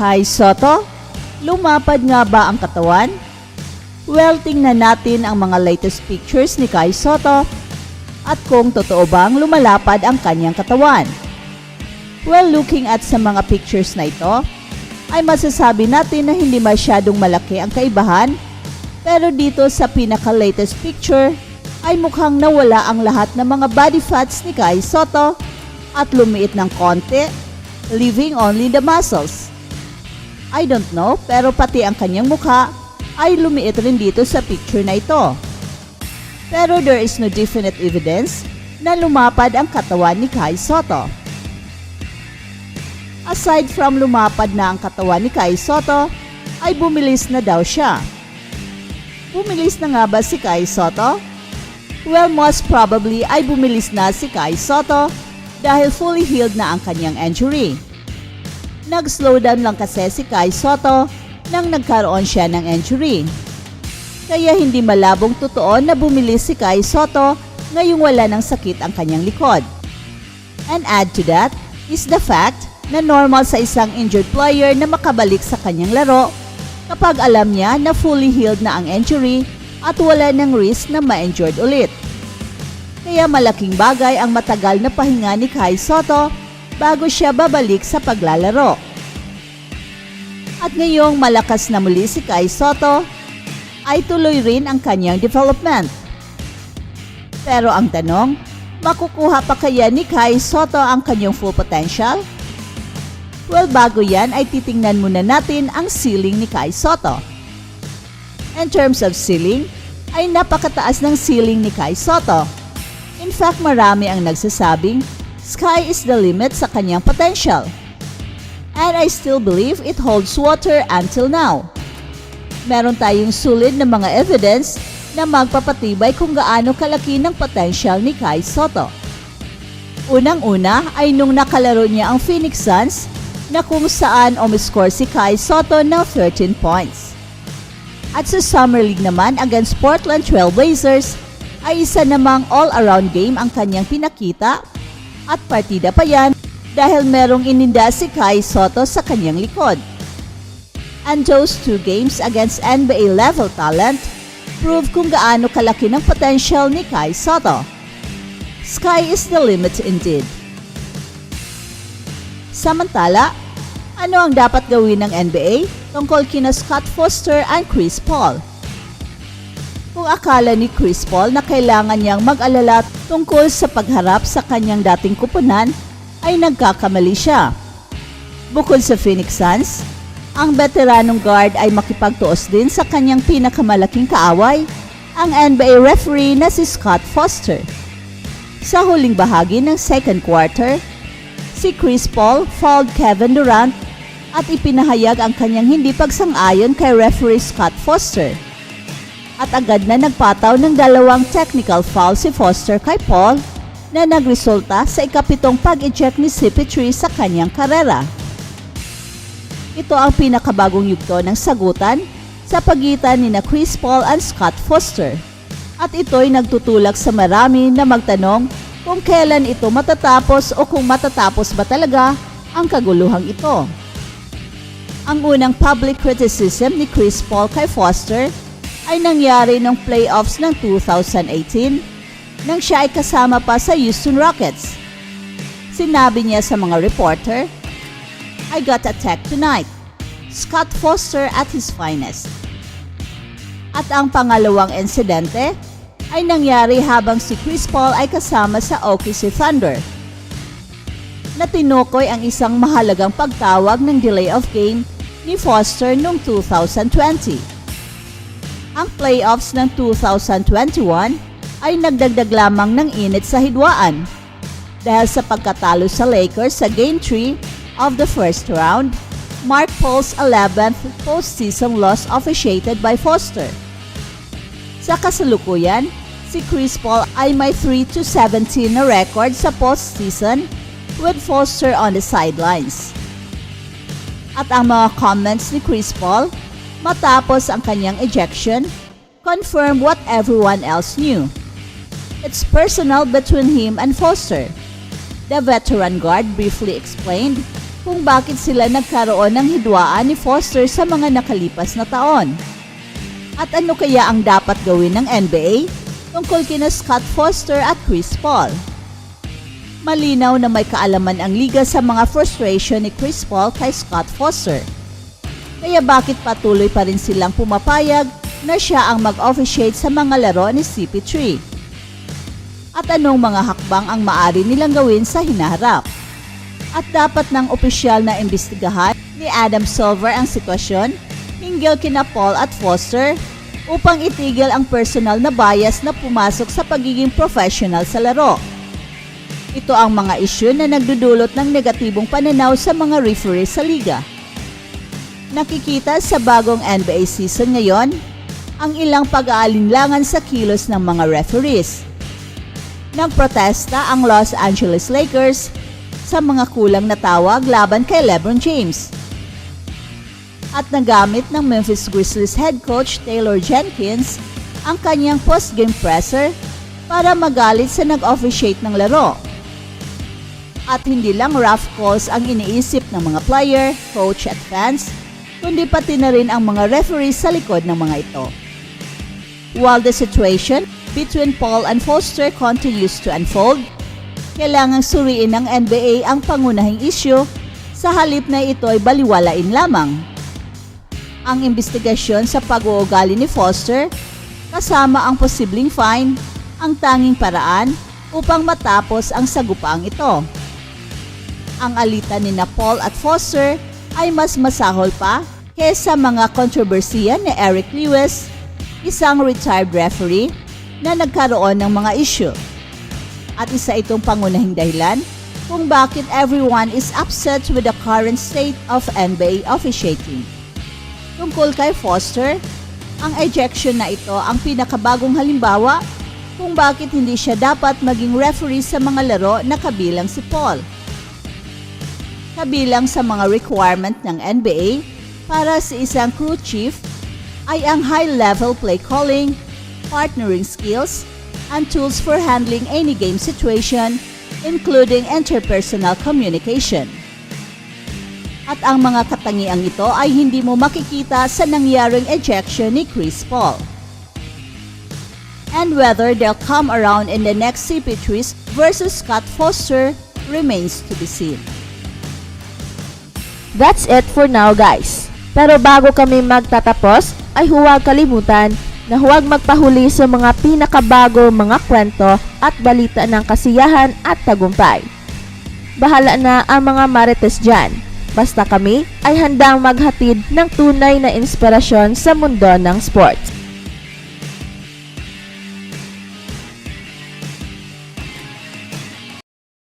Kai Soto, lumapad nga ba ang katawan? Well, tingnan natin ang mga latest pictures ni Kai Soto at kung totoo bang lumalapad ang kanyang katawan. Well, looking at sa mga pictures na ito, ay masasabi natin na hindi masyadong malaki ang kaibahan pero dito sa pinaka-latest picture ay mukhang nawala ang lahat ng mga body fats ni Kai Soto at lumiit ng konti, leaving only the muscles. I don't know, pero pati ang kanyang mukha ay lumiit rin dito sa picture na ito. Pero there is no definite evidence na lumapad ang katawan ni Kai Soto. Aside from lumapad na ang katawan ni Kai Soto, ay bumilis na daw siya. Bumilis na nga ba si Kai Soto? Well, most probably ay bumilis na si Kai Soto dahil fully healed na ang kanyang injury. Nag-slow down lang kasi si Kai Soto nang nagkaroon siya ng injury. Kaya hindi malabong totoo na bumilis si Kai Soto ngayong wala ng sakit ang kanyang likod. And add to that is the fact na normal sa isang injured player na makabalik sa kanyang laro kapag alam niya na fully healed na ang injury at wala ng risk na ma-injured ulit. Kaya malaking bagay ang matagal na pahinga ni Kai Soto bago siya babalik sa paglalaro. At ngayong malakas na muli si Kai Soto, ay tuloy rin ang kanyang development. Pero ang tanong, makukuha pa kaya ni Kai Soto ang kanyang full potential? Well, bago yan ay titingnan muna natin ang ceiling ni Kai Soto. In terms of ceiling, ay napakataas ng ceiling ni Kai Soto. In fact, marami ang nagsasabing sky is the limit sa kanyang potential. And I still believe it holds water until now. Meron tayong sulit na mga evidence na magpapatibay kung gaano kalaki ng potential ni Kai Soto. Unang-una ay nung nakalaro niya ang Phoenix Suns na kung saan umiscore si Kai Soto ng 13 points. At sa Summer League naman against Portland Trail Blazers ay isa namang all-around game ang kanyang pinakita at partida pa yan dahil merong ininda si Kai Soto sa kanyang likod. And those two games against NBA level talent prove kung gaano kalaki ng potential ni Kai Soto. Sky is the limit indeed. Samantala, ano ang dapat gawin ng NBA tungkol kina Scott Foster and Chris Paul? Kung akala ni Chris Paul na kailangan niyang mag-alala tungkol sa pagharap sa kanyang dating kupunan, ay nagkakamali siya. Bukod sa Phoenix Suns, ang veteranong guard ay makipagtuos din sa kanyang pinakamalaking kaaway, ang NBA referee na si Scott Foster. Sa huling bahagi ng second quarter, si Chris Paul fouled Kevin Durant at ipinahayag ang kanyang hindi pagsang-ayon kay referee Scott Foster. At agad na nagpataw ng dalawang technical foul si Foster kay Paul na nagresulta sa ikapitong pag-eject ni CP3 sa kanyang karera. Ito ang pinakabagong yugto ng sagutan sa pagitan ni na Chris Paul and Scott Foster. At ito'y nagtutulak sa marami na magtanong kung kailan ito matatapos o kung matatapos ba talaga ang kaguluhang ito. Ang unang public criticism ni Chris Paul kay Foster ay nangyari noong playoffs ng 2018 nang siya ay kasama pa sa Houston Rockets. Sinabi niya sa mga reporter, I got attacked tonight. Scott Foster at his finest. At ang pangalawang insidente ay nangyari habang si Chris Paul ay kasama sa OKC Thunder. Na tinukoy ang isang mahalagang pagtawag ng delay of game ni Foster noong 2020. Ang playoffs ng 2021 ay nagdagdag lamang ng init sa hidwaan dahil sa pagkatalo sa Lakers sa Game 3 of the first round, Mark Paul's 11th postseason loss officiated by Foster. Sa kasalukuyan, si Chris Paul ay may 3-17 na record sa postseason with Foster on the sidelines. At ang mga comments ni Chris Paul matapos ang kanyang ejection confirm what everyone else knew. It's personal between him and Foster. The veteran guard briefly explained kung bakit sila nagkaroon ng hidwaan ni Foster sa mga nakalipas na taon. At ano kaya ang dapat gawin ng NBA tungkol kina Scott Foster at Chris Paul? Malinaw na may kaalaman ang liga sa mga frustration ni Chris Paul kay Scott Foster. Kaya bakit patuloy pa rin silang pumapayag na siya ang mag-officiate sa mga laro ni CP3? At anong mga hakbang ang maari nilang gawin sa hinaharap? At dapat ng opisyal na imbestigahan ni Adam Silver ang sitwasyon hinggil kina Paul at Foster upang itigil ang personal na bias na pumasok sa pagiging professional sa laro. Ito ang mga isyu na nagdudulot ng negatibong pananaw sa mga referee sa liga. Nakikita sa bagong NBA season ngayon ang ilang pag-aalinlangan sa kilos ng mga referees. Nagprotesta ang Los Angeles Lakers sa mga kulang na tawag laban kay LeBron James. At nagamit ng Memphis Grizzlies head coach Taylor Jenkins ang kanyang post-game presser para magalit sa nag-officiate ng laro. At hindi lang rough calls ang iniisip ng mga player, coach at fans, kundi pati na rin ang mga referees sa likod ng mga ito. While the situation between Paul and Foster continues to unfold, kailangang suriin ng NBA ang pangunahing isyu sa halip na ito ay baliwalain lamang. Ang investigasyon sa pag-uugali ni Foster kasama ang posibleng fine ang tanging paraan upang matapos ang sagupaang ito. Ang alitan ni na Paul at Foster ay mas masahol pa kesa mga kontrobersiya ni Eric Lewis, isang retired referee na nagkaroon ng mga issue. At isa itong pangunahing dahilan kung bakit everyone is upset with the current state of NBA officiating. Tungkol kay Foster, ang ejection na ito ang pinakabagong halimbawa kung bakit hindi siya dapat maging referee sa mga laro na kabilang si Paul. Kabilang sa mga requirement ng NBA para sa isang crew chief ay ang high-level play calling, partnering skills, and tools for handling any game situation, including interpersonal communication. At ang mga katangiang ito ay hindi mo makikita sa nangyaring ejection ni Chris Paul. And whether they'll come around in the next CP3s versus Scott Foster remains to be seen. That's it for now guys. Pero bago kami magtatapos, ay huwag kalimutan na huwag magpahuli sa mga pinakabago mga kwento at balita ng kasiyahan at tagumpay. Bahala na ang mga marites dyan. Basta kami ay handang maghatid ng tunay na inspirasyon sa mundo ng sports.